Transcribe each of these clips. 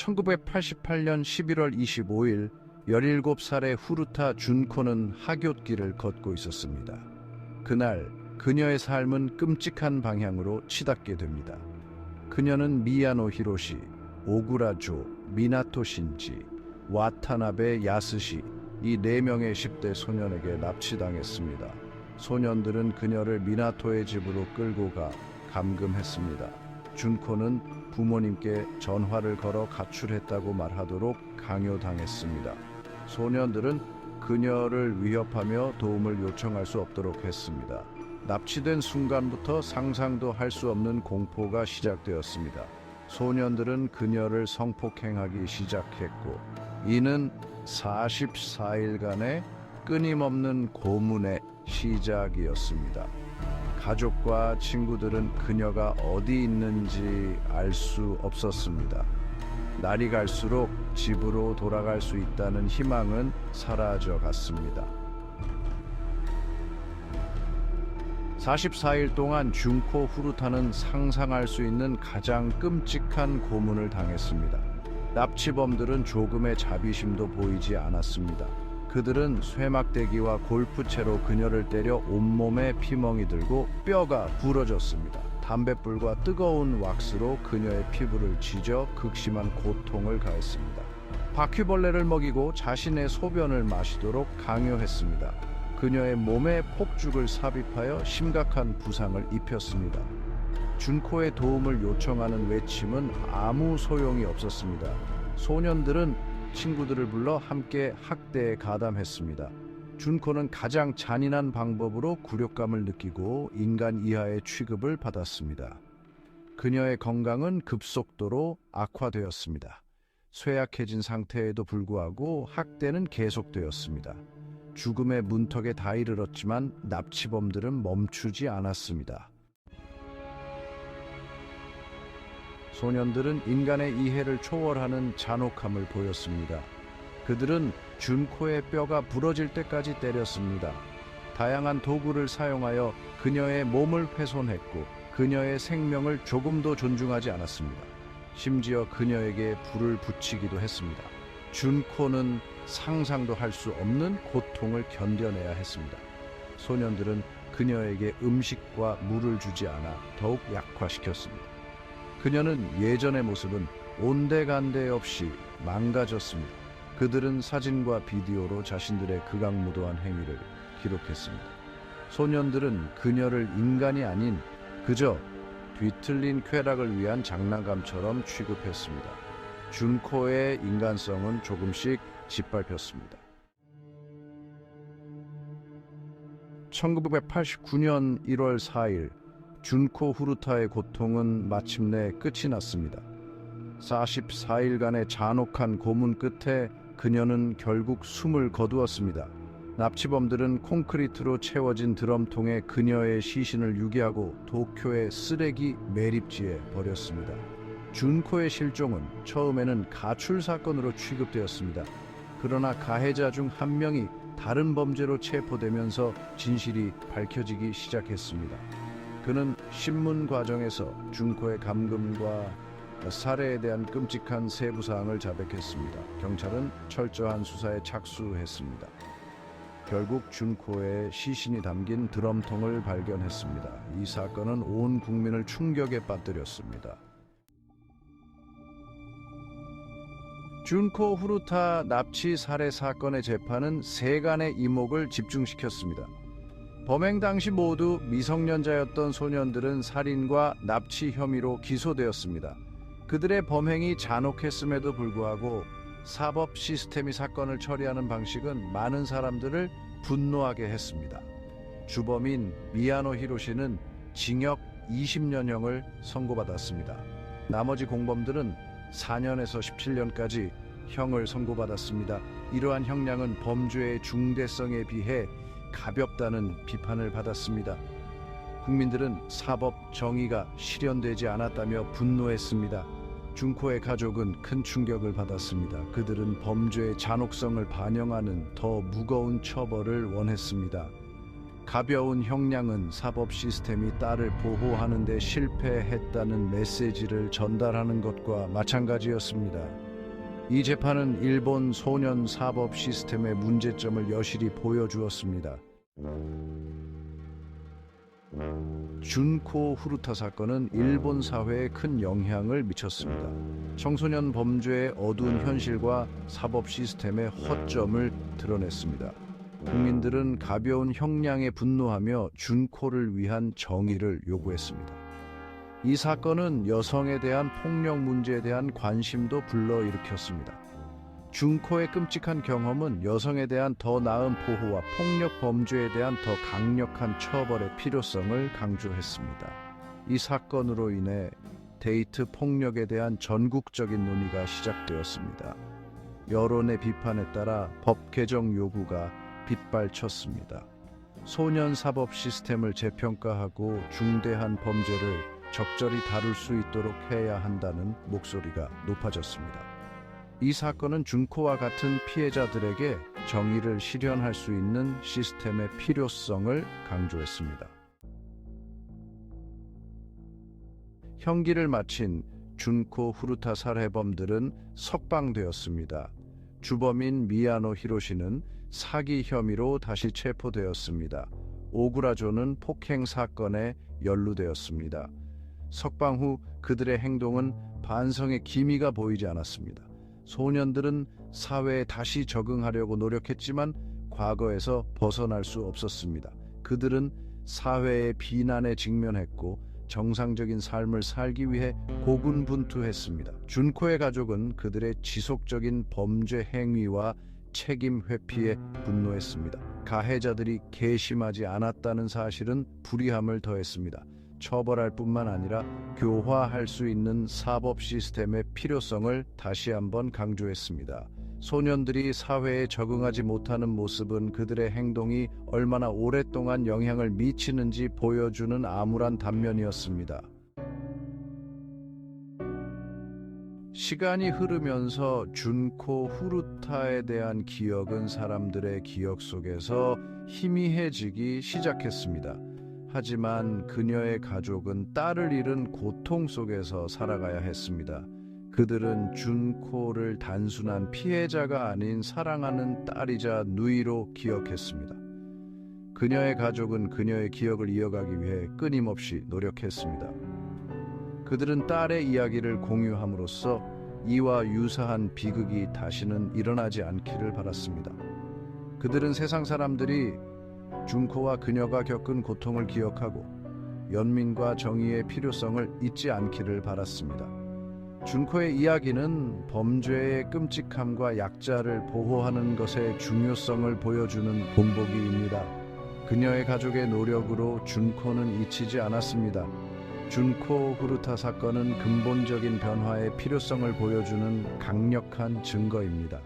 1988년 11월 25일 17살의 후루타 준코는 하굣길을 걷고 있었습니다. 그날 그녀의 삶은 끔찍한 방향으로 치닫게 됩니다. 그녀는 미야노 히로시, 오구라조, 미나토 신지, 와타나베 야스시 이 네 명의 10대 소년에게 납치당했습니다. 소년들은 그녀를 미나토의 집으로 끌고 가 감금했습니다. 준코는 부모님께 전화를 걸어 가출했다고 말하도록 강요당했습니다. 소년들은 그녀를 위협하며 도움을 요청할 수 없도록 했습니다. 납치된 순간부터 상상도 할 수 없는 공포가 시작되었습니다. 소년들은 그녀를 성폭행하기 시작했고, 이는 44일간의 끊임없는 고문의 시작이었습니다. 가족과 친구들은 그녀가 어디 있는지 알 수 없었습니다. 날이 갈수록 집으로 돌아갈 수 있다는 희망은 사라져 갔습니다. 44일 동안 중코 후루타는 상상할 수 있는 가장 끔찍한 고문을 당했습니다. 납치범들은 조금의 자비심도 보이지 않았습니다. 그들은 쇠막대기와 골프채로 그녀를 때려 온몸에 피멍이 들고 뼈가 부러졌습니다. 담뱃불과 뜨거운 왁스로 그녀의 피부를 지져 극심한 고통을 가했습니다. 바퀴벌레를 먹이고 자신의 소변을 마시도록 강요했습니다. 그녀의 몸에 폭죽을 삽입하여 심각한 부상을 입혔습니다. 준코의 도움을 요청하는 외침은 아무 소용이 없었습니다. 소년들은 친구들을 불러 함께 학대에 가담했습니다. 준코는 가장 잔인한 방법으로 굴욕감을 느끼고 인간 이하의 취급을 받았습니다. 그녀의 건강은 급속도로 악화되었습니다. 쇠약해진 상태에도 불구하고 학대는 계속되었습니다. 죽음의 문턱에 다 이르렀지만 납치범들은 멈추지 않았습니다. 소년들은 인간의 이해를 초월하는 잔혹함을 보였습니다. 그들은 준코의 뼈가 부러질 때까지 때렸습니다. 다양한 도구를 사용하여 그녀의 몸을 훼손했고 그녀의 생명을 조금도 존중하지 않았습니다. 심지어 그녀에게 불을 붙이기도 했습니다. 준코는 상상도 할 수 없는 고통을 견뎌내야 했습니다. 소년들은 그녀에게 음식과 물을 주지 않아 더욱 약화시켰습니다. 그녀는 예전의 모습은 온데간데 없이 망가졌습니다. 그들은 사진과 비디오로 자신들의 극악무도한 행위를 기록했습니다. 소년들은 그녀를 인간이 아닌 그저 뒤틀린 쾌락을 위한 장난감처럼 취급했습니다. 준코의 인간성은 조금씩 짓밟혔습니다. 1989년 1월 4일 준코 후루타의 고통은 마침내 끝이 났습니다. 44일간의 잔혹한 고문 끝에 그녀는 결국 숨을 거두었습니다. 납치범들은 콘크리트로 채워진 드럼통에 그녀의 시신을 유기하고 도쿄의 쓰레기 매립지에 버렸습니다. 준코의 실종은 처음에는 가출 사건으로 취급되었습니다. 그러나 가해자 중 한 명이 다른 범죄로 체포되면서 진실이 밝혀지기 시작했습니다. 그는 신문 과정에서 준코의 감금과 살해에 대한 끔찍한 세부 사항을 자백했습니다. 경찰은 철저한 수사에 착수했습니다. 결국 준코의 시신이 담긴 드럼통을 발견했습니다. 이 사건은 온 국민을 충격에 빠뜨렸습니다. 준코 후루타 납치 살해 사건의 재판은 세간의 이목을 집중시켰습니다. 범행 당시 모두 미성년자였던 소년들은 살인과 납치 혐의로 기소되었습니다. 그들의 범행이 잔혹했음에도 불구하고 사법 시스템이 사건을 처리하는 방식은 많은 사람들을 분노하게 했습니다. 주범인 미야노 히로시는 징역 20년형을 선고받았습니다. 나머지 공범들은 4년에서 17년까지 형을 선고받았습니다. 이러한 형량은 범죄의 중대성에 비해 가볍다는 비판을 받았습니다. 국민들은 사법 정의가 실현되지 않았다며 분노했습니다. 준코의 가족은 큰 충격을 받았습니다. 그들은 범죄의 잔혹성을 반영하는 더 무거운 처벌을 원했습니다. 가벼운 형량은 사법 시스템이 딸을 보호하는 데 실패했다는 메시지를 전달하는 것과 마찬가지였습니다. 이 재판은 일본 소년 사법 시스템의 문제점을 여실히 보여주었습니다. 준코 후루타 사건은 일본 사회에 큰 영향을 미쳤습니다. 청소년 범죄의 어두운 현실과 사법 시스템의 허점을 드러냈습니다. 국민들은 가벼운 형량에 분노하며 준코를 위한 정의를 요구했습니다. 이 사건은 여성에 대한 폭력 문제에 대한 관심도 불러일으켰습니다. 준코의 끔찍한 경험은 여성에 대한 더 나은 보호와 폭력 범죄에 대한 더 강력한 처벌의 필요성을 강조했습니다. 이 사건으로 인해 데이트 폭력에 대한 전국적인 논의가 시작되었습니다. 여론의 비판에 따라 법 개정 요구가 빗발쳤습니다. 소년 사법 시스템을 재평가하고 중대한 범죄를 적절히 다룰 수 있도록 해야 한다는 목소리가 높아졌습니다. 이 사건은 준코와 같은 피해자들에게 정의를 실현할 수 있는 시스템의 필요성을 강조했습니다. 형기를 마친 준코 후루타 살해범들은 석방되었습니다. 주범인 미야노 히로시는 사기 혐의로 다시 체포되었습니다. 오구라조는 폭행 사건에 연루되었습니다. 석방 후 그들의 행동은 반성의 기미가 보이지 않았습니다. 소년들은 사회에 다시 적응하려고 노력했지만 과거에서 벗어날 수 없었습니다. 그들은 사회의 비난에 직면했고 정상적인 삶을 살기 위해 고군분투했습니다. 준코의 가족은 그들의 지속적인 범죄 행위와 책임 회피에 분노했습니다. 가해자들이 괘씸하지 않았다는 사실은 불이함을 더했습니다. 처벌할 뿐만 아니라 교화할 수 있는 사법 시스템의 필요성을 다시 한번 강조했습니다. 소년들이 사회에 적응하지 못하는 모습은 그들의 행동이 얼마나 오랫동안 영향을 미치는지 보여주는 암울한 단면이었습니다. 시간이 흐르면서 준코 후루타에 대한 기억은 사람들의 기억 속에서 희미해지기 시작했습니다. 하지만 그녀의 가족은 딸을 잃은 고통 속에서 살아가야 했습니다. 그들은 준코를 단순한 피해자가 아닌 사랑하는 딸이자 누이로 기억했습니다. 그녀의 가족은 그녀의 기억을 이어가기 위해 끊임없이 노력했습니다. 그들은 딸의 이야기를 공유함으로써 이와 유사한 비극이 다시는 일어나지 않기를 바랐습니다. 그들은 세상 사람들이 준코와 그녀가 겪은 고통을 기억하고 연민과 정의의 필요성을 잊지 않기를 바랐습니다. 준코의 이야기는 범죄의 끔찍함과 약자를 보호하는 것의 중요성을 보여주는 본보기입니다. 그녀의 가족의 노력으로 준코는 잊히지 않았습니다. 준코 후루타 사건은 근본적인 변화의 필요성을 보여주는 강력한 증거입니다.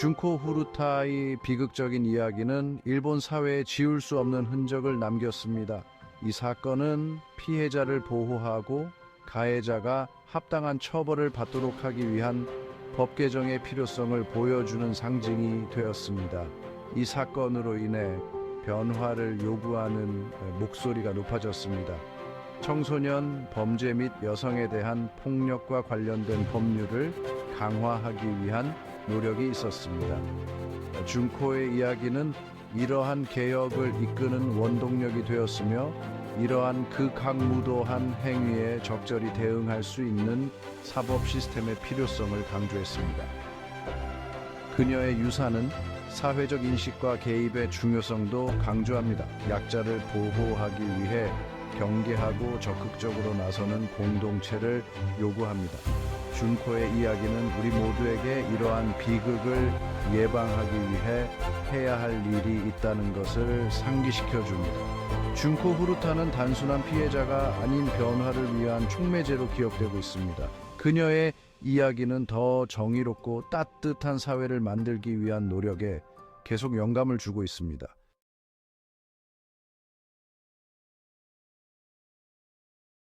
준코 후루타의 비극적인 이야기는 일본 사회에 지울 수 없는 흔적을 남겼습니다. 이 사건은 피해자를 보호하고 가해자가 합당한 처벌을 받도록 하기 위한 법 개정의 필요성을 보여주는 상징이 되었습니다. 이 사건으로 인해 변화를 요구하는 목소리가 높아졌습니다. 청소년 범죄 및 여성에 대한 폭력과 관련된 법률을 강화하기 위한 노력이 있었습니다. 준코의 이야기는 이러한 개혁을 이끄는 원동력이 되었으며 이러한 극악무도한 행위에 적절히 대응할 수 있는 사법 시스템의 필요성을 강조했습니다. 그녀의 유사는 사회적 인식과 개입의 중요성도 강조합니다. 약자를 보호하기 위해 경계하고 적극적으로 나서는 공동체를 요구합니다. 준코의 이야기는 우리 모두에게 이러한 비극을 예방하기 위해 해야 할 일이 있다는 것을 상기시켜 줍니다. 준코 후루타는 단순한 피해자가 아닌 변화를 위한 촉매제로 기억되고 있습니다. 그녀의 이야기는 더 정의롭고 따뜻한 사회를 만들기 위한 노력에 계속 영감을 주고 있습니다.